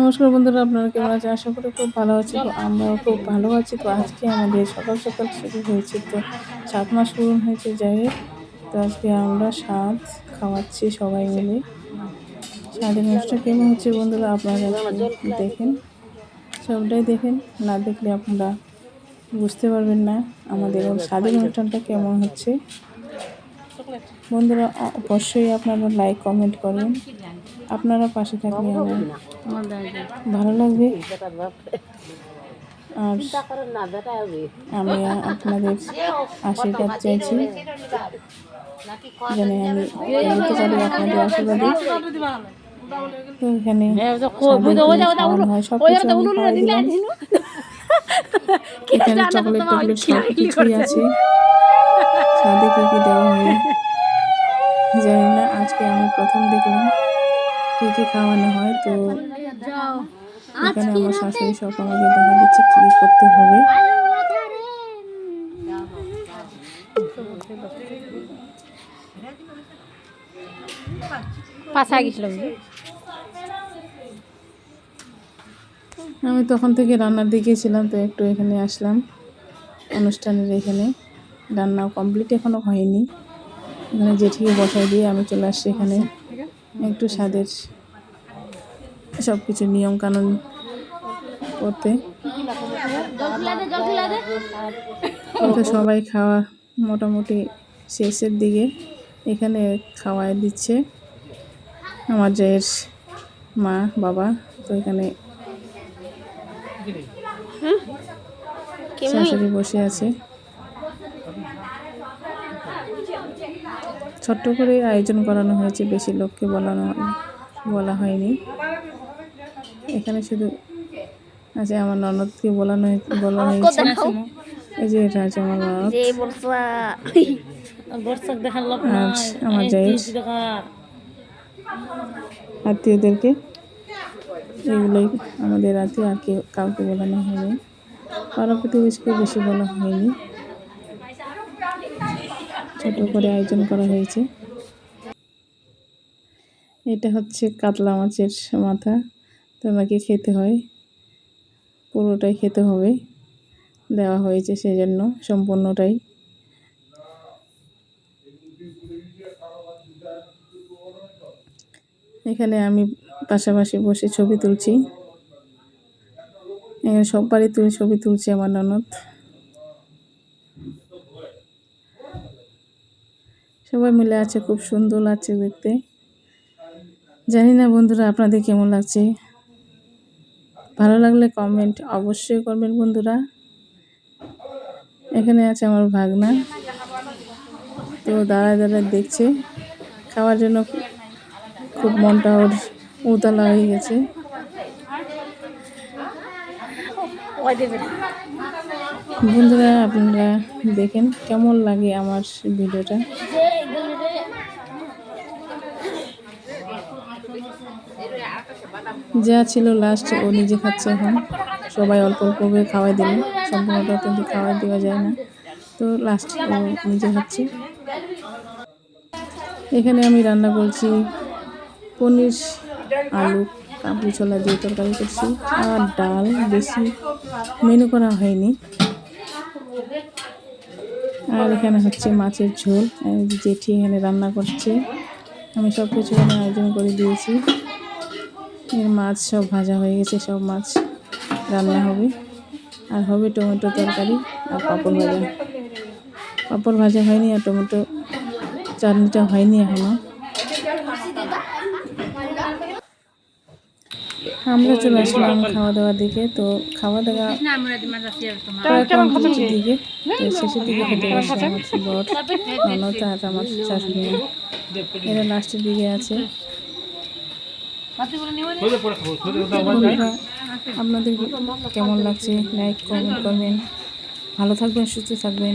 নমস্কার বন্ধুরা, আপনারা কেমন আছেন? আশা করি খুব ভালো আছি তো আমরাও খুব ভালো আছি। তো আজকে আমাদের সকাল সকাল শুরু হয়েছে। তো সাত মাস পূরণ হয়েছে, যাই তো আজকে আমরা স্বাদ খাওয়াচ্ছি সবাই মিলে। স্বাদের অনুষ্ঠান কেমন হচ্ছে বন্ধুরা, আপনারা দেখেন। সবটাই দেখেন। না দেখলে আপনারা বুঝতে পারবেন না আমাদের স্বাদের অনুষ্ঠানটা কেমন হচ্ছে। বন্ধুরা অবশ্যই আপনারা লাইক কমেন্ট করবেন। আপনারা পাশে থাকলে আমার ভালো লাগবে। আর আমি আপনাদের আশীর্বাদ চাইছি। যেন আমি এগোতে পারি আপনাদের আশীর্বাদে। এখানে এখানে চকলেট টকলেট সব কিছুই আছে। সাথে কী কী দেওয়া হয় জানি না আজকে আমি প্রথম দেখলাম কী কী খাওয়ানো হয়। তো এখানে আমার শাশুড়ি সব আমাকে দেখা দিচ্ছে কী কী করতে হবে। পাশা গেছিল আমি তখন থেকে রান্নার দিকে ছিলাম তো একটু এখানে আসলাম অনুষ্ঠানের এখানে। রান্নাও কমপ্লিট এখনও হয়নি। এখানে জেঠিকে বসাই দিয়ে আমি চলে আসছি এখানে। একটু স্বাদের সব কিছু নিয়মকানুন করতে। সবাই খাওয়া মোটামুটি শেষের দিকে এখানে খাওয়াই দিচ্ছে। আমার জায়ের মা বাবা তো এখানে শাশুড়ি বসে আছে। ছোট্ট করে আয়োজন করানো হয়েছে বেশি লোককে বলানো বলা হয়নি। এখানে শুধু আছে আমার ননদকে বলানো বলা হয়েছে। এই যে এটা আছে আমার ননদ। নাই আমার টাকার। আত্মীয়দেরকে? এগুলোই আমাদের আত্মীয় আর কেউ কাউকে বলানো হয়নি। পাড়া প্রতিবেশীকে বেশি বলা হয়নি। ছোট করে আয়োজন করা হয়েছে। এটা হচ্ছে কাতলা মাছের মাথা। তো আমাকে খেতে হয়। পুরোটাই খেতে হবে। দেওয়া হয়েছে সেজন্য সম্পূর্ণটাই। এখানে আমি পাশাপাশি বসে ছবি তুলছি। এখানে সব বাড়ি তুলে ছবি তুলছি আমার ননদ। সবাই মিলে আছে খুব সুন্দর লাগছে দেখতে জানি না বন্ধুরা আপনাদের কেমন লাগছে ভালো লাগলে কমেন্ট অবশ্যই করবেন বন্ধুরা এখানে আছে আমার ভাগনা তো দাঁড়ায় দাঁড়ায় দেখছে খাওয়ার জন্য খুব মনটা ওর উতলা হয়ে গেছে বন্ধুরা, আপনারা দেখেন কেমন লাগে আমার ভিডিওটা। যা ছিল লাস্ট ও নিজে খাচ্ছে এখন। সবাই অল্প অল্প করে খাওয়াই দিল। সম্পূর্ণটা কিন্তু খাওয়াই দেওয়া যায় না। তো লাস্ট ও নিজে খাচ্ছে। এখানে আমি রান্না করছি পনির, আলু, কাবলি ছোলা দিয়ে তরকারি করছি, আর ডাল বেশি। মেনু করা হয়নি। আর এখানে হচ্ছে মাছের ঝোল জেঠি এখানে রান্না করছে। আমি সব কিছু এখানে আয়োজন করে দিয়েছি। এর মাছ সব ভাজা হয়ে গেছে, সব মাছ রান্না হবে। আর হবে টমেটো তরকারি আর পাঁপড় ভাজা। পাঁপড় ভাজা হয়নি আর টমেটো চাটনিটা হয়নি এখনও। আমরা চলে আসলাম খাওয়া দাওয়ার দিকে। তো খাওয়া দাওয়া দিকে। শেষের দিকে খেতে বসে আমার বর। ননদ আর আমার শাশুড়ি এরা লাস্টের দিকে আছে। আপনাদের কেমন লাগছে? লাইক কমেন্ট করবেন ভালো থাকবেন সুস্থ থাকবেন।